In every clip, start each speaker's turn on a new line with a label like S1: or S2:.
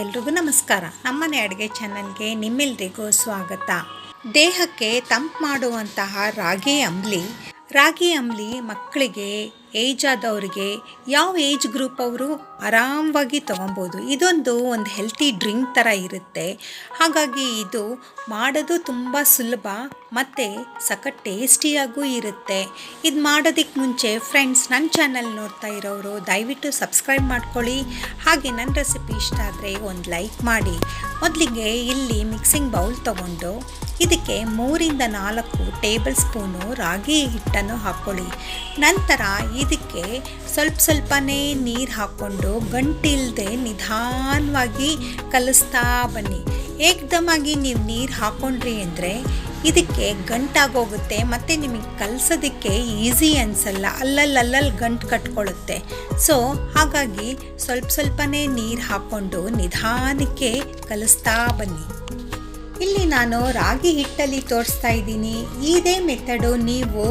S1: ಎಲ್ರಿಗೂ ನಮಸ್ಕಾರ. ನಮ್ಮನೆ ಅಡುಗೆ ಚಾನಲ್ಗೆ ನಿಮ್ಮೆಲ್ರಿಗೂ ಸ್ವಾಗತ. ದೇಹಕ್ಕೆ ತಂಪು ಮಾಡುವಂತಹ ರಾಗಿ ಅಂಬ್ಲಿ ರಾಗಿ ಅಂಬ್ಲಿ ಮಕ್ಕಳಿಗೆ ಏಜ್ ಆದವ್ರಿಗೆ ಯಾವ ಏಜ್ ಗ್ರೂಪ್ ಅವರು ಆರಾಮವಾಗಿ ತೊಗೊಬೋದು. ಇದೊಂದು ಒಂದು ಹೆಲ್ತಿ ಡ್ರಿಂಕ್ ಥರ ಇರುತ್ತೆ. ಹಾಗಾಗಿ ಇದು ಮಾಡೋದು ತುಂಬ ಸುಲಭ ಮತ್ತು ಸಖತ್ ಟೇಸ್ಟಿಯಾಗೂ ಇರುತ್ತೆ. ಇದು ಮಾಡೋದಕ್ಕೆ ಮುಂಚೆ ಫ್ರೆಂಡ್ಸ್ ನನ್ನ ಚಾನಲ್ ನೋಡ್ತಾ ಇರೋರು ದಯವಿಟ್ಟು ಸಬ್ಸ್ಕ್ರೈಬ್ ಮಾಡ್ಕೊಳ್ಳಿ. ಹಾಗೆ ನನ್ನ ರೆಸಿಪಿ ಇಷ್ಟ ಆದರೆ ಒಂದು ಲೈಕ್ ಮಾಡಿ. ಮೊದಲಿಗೆ ಇಲ್ಲಿ ಮಿಕ್ಸಿಂಗ್ ಬೌಲ್ ತೊಗೊಂಡು ಇದಕ್ಕೆ ಮೂರಿಂದ ನಾಲ್ಕು ಟೇಬಲ್ ಸ್ಪೂನು ರಾಗಿ ಹಿಟ್ಟನ್ನು ಹಾಕ್ಕೊಳ್ಳಿ. ನಂತರ ಇದಕ್ಕೆ ಸ್ವಲ್ಪ ಸ್ವಲ್ಪನೇ ನೀರು ಹಾಕ್ಕೊಂಡು ಗಂಟಿಲ್ಲದೆ ನಿಧಾನವಾಗಿ ಕಲಿಸ್ತಾ ಬನ್ನಿ. ಏಕ್ದಮಾಗಿ ನೀವು ನೀರು ಹಾಕ್ಕೊಂಡ್ರಿ ಅಂದರೆ ಇದಕ್ಕೆ ಗಂಟಾಗೋಗುತ್ತೆ ಮತ್ತು ನಿಮಗೆ ಕಲಸೋದಕ್ಕೆ ಈಸಿ ಅನಿಸಲ್ಲ. ಅಲ್ಲಲ್ಲಿ ಗಂಟು ಕಟ್ಕೊಳ್ಳುತ್ತೆ. ಸೊ, ಹಾಗಾಗಿ ಸ್ವಲ್ಪ ಸ್ವಲ್ಪನೇ ನೀರು ಹಾಕ್ಕೊಂಡು ನಿಧಾನಕ್ಕೆ ಕಲಿಸ್ತಾ ಬನ್ನಿ. ಇಲ್ಲಿ ನಾನು ರಾಗಿ ಹಿಟ್ಟಲ್ಲಿ ತೋರಿಸ್ತಾ ಇದ್ದೀನಿ. ಇದೇ ಮೆಥಡು ನೀವು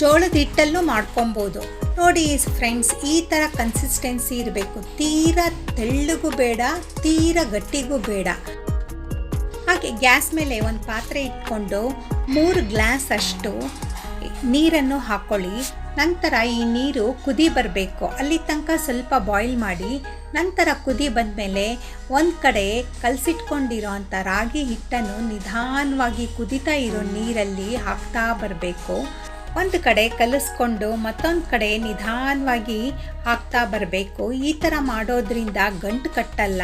S1: ಜೋಳದ ಹಿಟ್ಟಲ್ಲೂ ಮಾಡ್ಕೊಬೋದು. ನೋಡಿ ಫ್ರೆಂಡ್ಸ್, ಈ ಥರ ಕನ್ಸಿಸ್ಟೆನ್ಸಿ ಇರಬೇಕು. ತೀರಾ ತೆಳ್ಳಗೂ ಬೇಡ, ತೀರಾ ಗಟ್ಟಿಗೂ ಬೇಡ. ಹಾಗೆ ಗ್ಯಾಸ್ ಮೇಲೆ ಒಂದು ಪಾತ್ರೆ ಇಟ್ಕೊಂಡು ಮೂರು ಗ್ಲಾಸ್ ಅಷ್ಟು ನೀರನ್ನು ಹಾಕ್ಕೊಳ್ಳಿ ನಂತರ ಈ ನೀರು ಕುದಿ ಬರಬೇಕು. ಅಲ್ಲಿ ತನಕ ಸ್ವಲ್ಪ ಬಾಯ್ಲ್ ಮಾಡಿ, ನಂತರ ಕುದಿ ಬಂದಮೇಲೆ ಒಂದು ಕಡೆ ಕಲಸಿಟ್ಕೊಂಡಿರೋ ಅಂಥ ರಾಗಿ ಹಿಟ್ಟನ್ನು ನಿಧಾನವಾಗಿ ಕುದಿತಾ ಇರೋ ನೀರಲ್ಲಿ ಹಾಕ್ತಾ ಬರಬೇಕು. ಒಂದು ಕಡೆ ಕಲಿಸ್ಕೊಂಡು ಮತ್ತೊಂದು ಕಡೆ ನಿಧಾನವಾಗಿ ಹಾಕ್ತಾ ಬರಬೇಕು. ಈ ಥರ ಮಾಡೋದ್ರಿಂದ ಗಂಟು ಕಟ್ಟಲ್ಲ.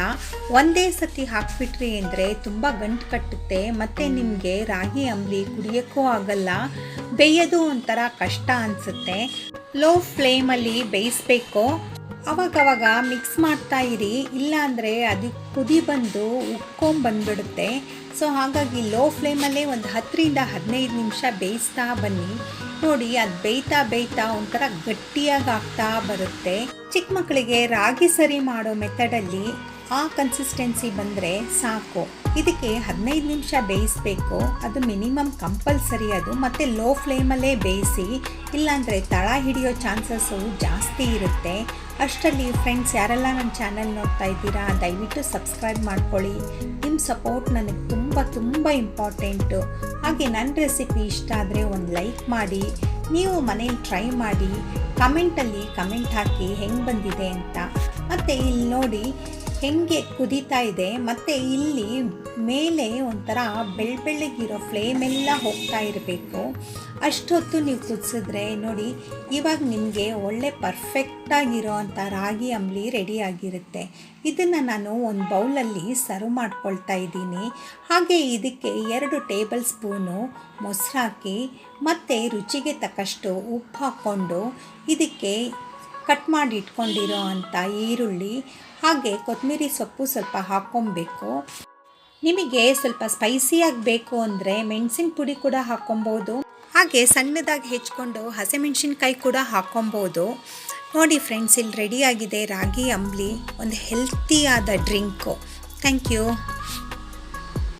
S1: ಒಂದೇ ಸತಿ ಹಾಕ್ಬಿಟ್ರಿ ಅಂದರೆ ತುಂಬ ಗಂಟು ಕಟ್ಟುತ್ತೆ. ಮತ್ತು ನಿಮಗೆ ರಾಗಿ ಅಂಬಲಿ ಕುಡಿಯೋಕ್ಕೂ ಆಗಲ್ಲ. ಬೇಯೋದು ಒಂಥರ ಕಷ್ಟ ಅನಿಸುತ್ತೆ. ಲೋ ಫ್ಲೇಮಲ್ಲಿ ಬೇಯಿಸ್ಬೇಕು. ಅವಾಗವಾಗ ಮಿಕ್ಸ್ ಮಾಡ್ತಾ ಇರಿ. ಇಲ್ಲಾಂದರೆ ಅದು ಕುದಿ ಬಂದು ಉಕ್ಕೊಂಬಂದ್ಬಿಡುತ್ತೆ ಸೊ ಹಾಗಾಗಿ ಲೋ ಫ್ಲೇಮಲ್ಲೇ ಒಂದು ಹತ್ತರಿಂದ ಹದಿನೈದು ನಿಮಿಷ ಬೇಯಿಸ್ತಾ ಬನ್ನಿ. ನೋಡಿ, ಅದು ಬೇಯ್ತಾ ಬೇಯ್ತಾ ಒಂಥರ ಗಟ್ಟಿಯಾಗಿ ಆಗ್ತಾ ಬರುತ್ತೆ. ಚಿಕ್ಕ ಮಕ್ಕಳಿಗೆ ರಾಗಿ ಸರಿ ಮಾಡೋ ಮೆಥಡಲ್ಲಿ ಆ ಕನ್ಸಿಸ್ಟೆನ್ಸಿ ಬಂದರೆ ಸಾಕು. ಇದಕ್ಕೆ ಹದಿನೈದು ನಿಮಿಷ ಬೇಯಿಸಬೇಕು. ಅದು ಮಿನಿಮಮ್ ಕಂಪಲ್ಸರಿ ಅದು. ಮತ್ತು ಲೋ ಫ್ಲೇಮಲ್ಲೇ ಬೇಯಿಸಿ, ಇಲ್ಲಾಂದರೆ ತಳ ಹಿಡಿಯೋ ಚಾನ್ಸಸ್ಸು ಜಾಸ್ತಿ ಇರುತ್ತೆ. ಅಷ್ಟರಲ್ಲಿ ಫ್ರೆಂಡ್ಸ್ ಯಾರೆಲ್ಲ ನನ್ನ ಚಾನಲ್ ನೋಡ್ತಾ ಇದ್ದೀರಾ, ದಯವಿಟ್ಟು ಸಬ್ಸ್ಕ್ರೈಬ್ ಮಾಡ್ಕೊಳ್ಳಿ. ನಿಮ್ಮ ಸಪೋರ್ಟ್ ನನಗೆ ತುಂಬ ತುಂಬ ಇಂಪಾರ್ಟೆಂಟು ಹಾಗೆ ನನ್ನ ರೆಸಿಪಿ ಇಷ್ಟ ಆದರೆ ಒಂದು ಲೈಕ್ ಮಾಡಿ. ನೀವು ಮನೇಲಿ ಟ್ರೈ ಮಾಡಿ. ಕಮೆಂಟಲ್ಲಿ ಕಮೆಂಟ್ ಹಾಕಿ ಹೆಂಗೆ ಬಂದಿದೆ ಅಂತ. ಮತ್ತು ಇಲ್ಲಿ ನೋಡಿ ಹೆಂಗೆ ಕುದೀತಾ ಇದೆ, ಮತ್ತು ಇಲ್ಲಿ ಮೇಲೆ ಒಂಥರ ಬೆಳ್ಬೆಳಗಿರೋ ಬೆಳ್ಳಗಿರೋ ಫ್ಲೇಮೆಲ್ಲ ಹೋಗ್ತಾ ಇರಬೇಕು. ಅಷ್ಟೊತ್ತು ನೀವು ಕುದಿಸಿದ್ರೆ ನೋಡಿ, ಇವಾಗ ನಿಮಗೆ ಒಳ್ಳೆ ಪರ್ಫೆಕ್ಟಾಗಿರೋ ಅಂಥ ರಾಗಿ ಅಂಬ್ಲಿ ರೆಡಿಯಾಗಿರುತ್ತೆ ಇದನ್ನು ನಾನು ಒಂದು ಬೌಲಲ್ಲಿ ಸರ್ವ್ ಮಾಡ್ಕೊಳ್ತಾ ಇದ್ದೀನಿ. ಹಾಗೆ ಇದಕ್ಕೆ ಎರಡು ಟೇಬಲ್ ಸ್ಪೂನು ಮೊಸರು ಹಾಕಿ, ಮತ್ತು ರುಚಿಗೆ ತಕ್ಕಷ್ಟು ಉಪ್ಪು ಹಾಕ್ಕೊಂಡು, ಇದಕ್ಕೆ ಕಟ್ ಮಾಡಿ ಇಟ್ಕೊಂಡಿರೋ ಅಂಥ ಈರುಳ್ಳಿ, ಹಾಗೆ ಕೊತ್ತಂಬರಿ ಸೊಪ್ಪು ಸ್ವಲ್ಪ ಹಾಕ್ಕೊಬೇಕು. ನಿಮಗೆ ಸ್ವಲ್ಪ ಸ್ಪೈಸಿಯಾಗಿ ಬೇಕು ಅಂದರೆ ಮೆಣಸಿನ ಪುಡಿ ಕೂಡ ಹಾಕ್ಕೊಬೋದು. ಹಾಗೆ ಸಣ್ಣದಾಗಿ ಹೆಚ್ಕೊಂಡು ಹಸಿಮೆಣ್ಸಿನ್ಕಾಯಿ ಕೂಡ ಹಾಕ್ಕೊಬೋದು. ನೋಡಿ ಫ್ರೆಂಡ್ಸ್ ಇಲ್ಲಿ ರೆಡಿಯಾಗಿದೆ ರಾಗಿ ಅಂಬ್ಲಿ, ಒಂದು ಹೆಲ್ತಿಯಾದ ಡ್ರಿಂಕು ಥ್ಯಾಂಕ್ ಯು